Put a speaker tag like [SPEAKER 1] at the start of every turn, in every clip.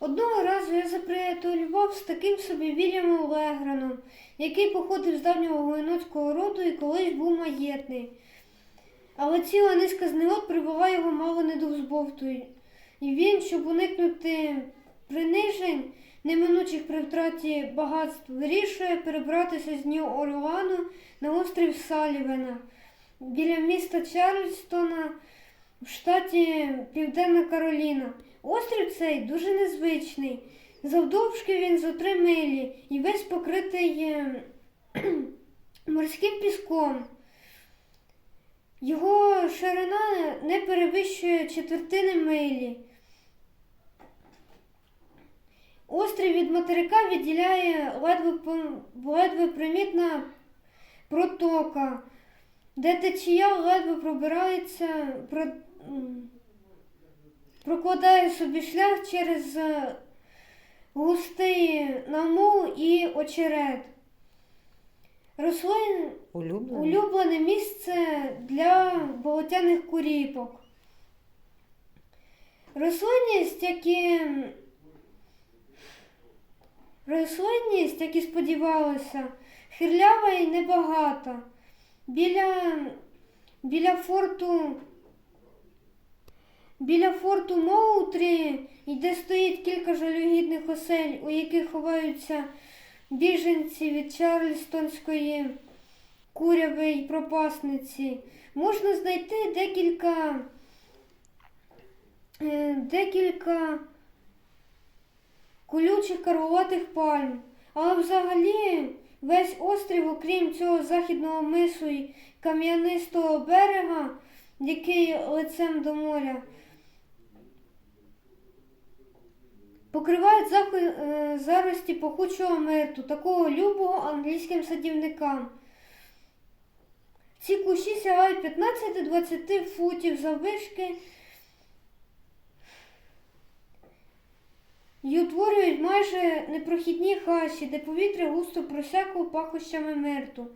[SPEAKER 1] Одного разу я заприятелював з таким собі Вільямом Леграном, який походив з давнього гуєноцького роду і колись був маєтний. Але ціла низка зневод прибула його мало не до взбовту. І він, щоб уникнути принижень, неминучих при втраті багатств, вирішує перебратися з Нью-Орлеану на острів Салівена біля міста Чарльстона в штаті Південна Кароліна. Острів цей дуже незвичний. Завдовжки він зо три милі і весь покритий е, морським піском. Його ширина не перевищує четвертини милі. Острів від материка відділяє ледве, ледве примітна протока, де течія ледве пробирається, прокладає собі шлях через е, густий намул і очерет. Рослин
[SPEAKER 2] Улюблений?
[SPEAKER 1] улюблене місце для болотяних куріпок. Рослинність, як і рослинність, як і сподівалося, хирлява і небагата. Біля, біля форту біля форту Моутрі, і де стоїть кілька жалюгідних осель, у яких ховаються біженці від Чарльстонської куряви й пропасниці. Можна знайти декілька, е, декілька колючих карвуватих пальм. Але взагалі весь острів, окрім цього західного мису й кам'янистого берега, який лицем до моря, покривають е, зарості пахучого мирту, такого любого англійським садівникам. Ці кущі сягають 15-20 футів заввишки і утворюють майже непрохідні хащі, де повітря густо просякло пахощами мирту.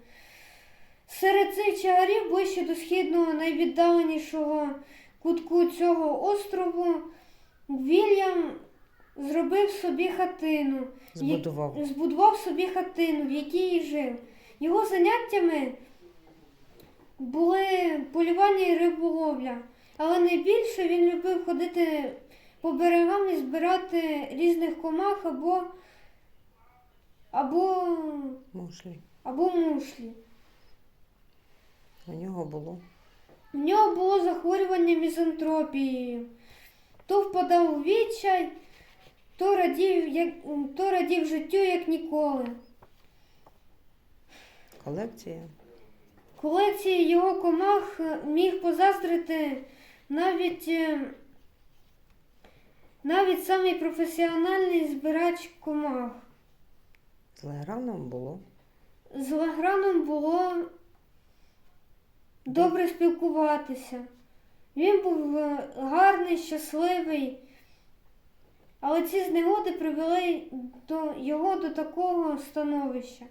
[SPEAKER 1] Серед цих чагарів ближче до східного найвіддаленішого кутку цього острову Вільям зробив собі хатину.
[SPEAKER 2] Збудував.
[SPEAKER 1] Як- збудував собі хатину, в якій і жив. Його заняттями були полювання і риболовля, але найбільше він любив ходити по берегам і збирати різних комах або, або,
[SPEAKER 2] Мушлі.
[SPEAKER 1] або мушлі.
[SPEAKER 2] У нього було.
[SPEAKER 1] В нього було захворювання мізантропією. То впадав у відчай, то радів, як, то радів життю, як ніколи.
[SPEAKER 2] Колекція.
[SPEAKER 1] Колекції його комах міг позаздрити навіть, е, навіть самий професіональний збирач комах.
[SPEAKER 2] З Леграном було.
[SPEAKER 1] З Лаграном було добре спілкуватися. Він був е, гарний, щасливий, але ці знегоди привели до його до такого становища.